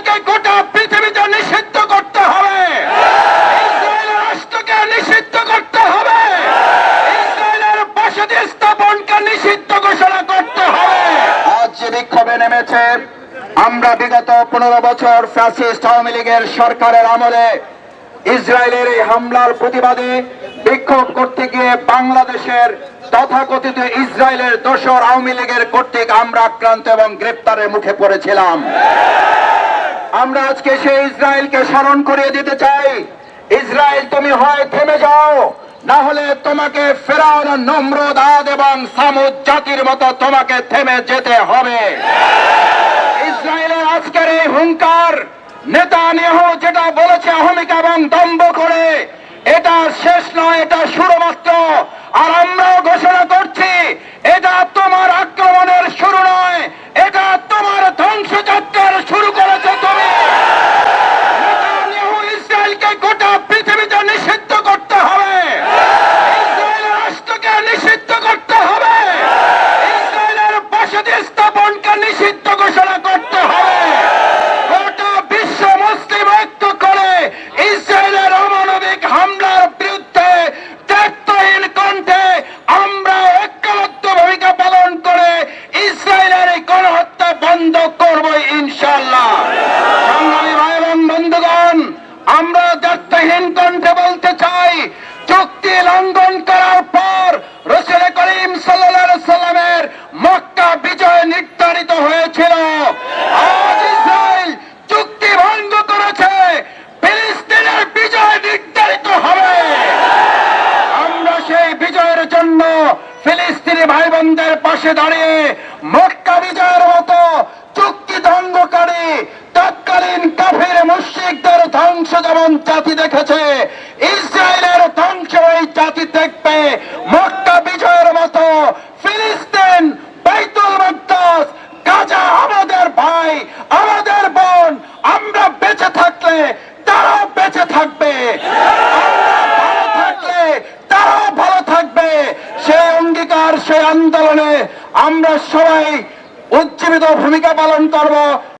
ইসরায়েলকে গোটা পৃথিবীতে নিষিদ্ধ করতে হবে। রাষ্ট্রকে নিষিদ্ধ করতে হবে। ইসরায়েলের বসতি স্থাপনকে নিষিদ্ধ ঘোষণা করতে হবে। আজ যে বিক্ষোভে নেমেছে, আমরা বিগত পনেরো বছর ফ্যাসিস্ট আওয়ামী লীগের সরকারের আমলে ইসরায়েলের এই হামলার প্রতিবাদে বিক্ষোভ করতে গিয়ে বাংলাদেশের তথাকথিত ইসরায়েলের দোসর আওয়ামী লীগের কর্তৃক আমরা আক্রান্ত এবং গ্রেপ্তারের মুখে পড়েছিলাম। আমরা আজকে সেই ইসরায়েলকে স্মরণ করিয়ে দিতে চাই। ইসরায়েল, তুমি হয় থেমে যাও, না হলে তোমাকে ফেরাউন নম্রদাদ এবং সামুদ জাতির মতো তোমাকে থেমে যেতে হবে। ইসরায়েলের আজকের এই হুঙ্কার নেতা নেহ যেটা বলেছে অহমিকা এবং দম্ভ করে, এটা শেষ নয়, এটা শুরু মাত্র আর আমরাও কণ্ঠে বলতে চাই, চুক্তি লঙ্ঘন করার পর রসুল করিম সাল্লামের মক্কা বিজয় নির্ধারিত হয়েছিল। আজ ইসরায়েল চুক্তি ভঙ্গ করেছে, ফিলিস্তিনের বিজয় নির্ধারিত হবে। আমরা সেই বিজয়ের জন্য ফিলিস্তিনি ভাই বোনদের পাশে দাঁড়িয়ে মক্কা ধ্বংস যেমন জাতি দেখেছে, ইসরায়েলের ধ্বংস এই জাতি দেখবে। মক্কা বিজয়ের মতো ফিলিস্তিন, বাইতুল মাকদাস গাজা আমাদের ভাই, আমাদের বোন, আমরা বেঁচে থাকলে তারাও বেঁচে থাকবে। তারাও ভালো থাকবে। সেই অঙ্গীকার সেই আন্দোলনে আমরা সবাই উজ্জীবিত ভূমিকা পালন করব।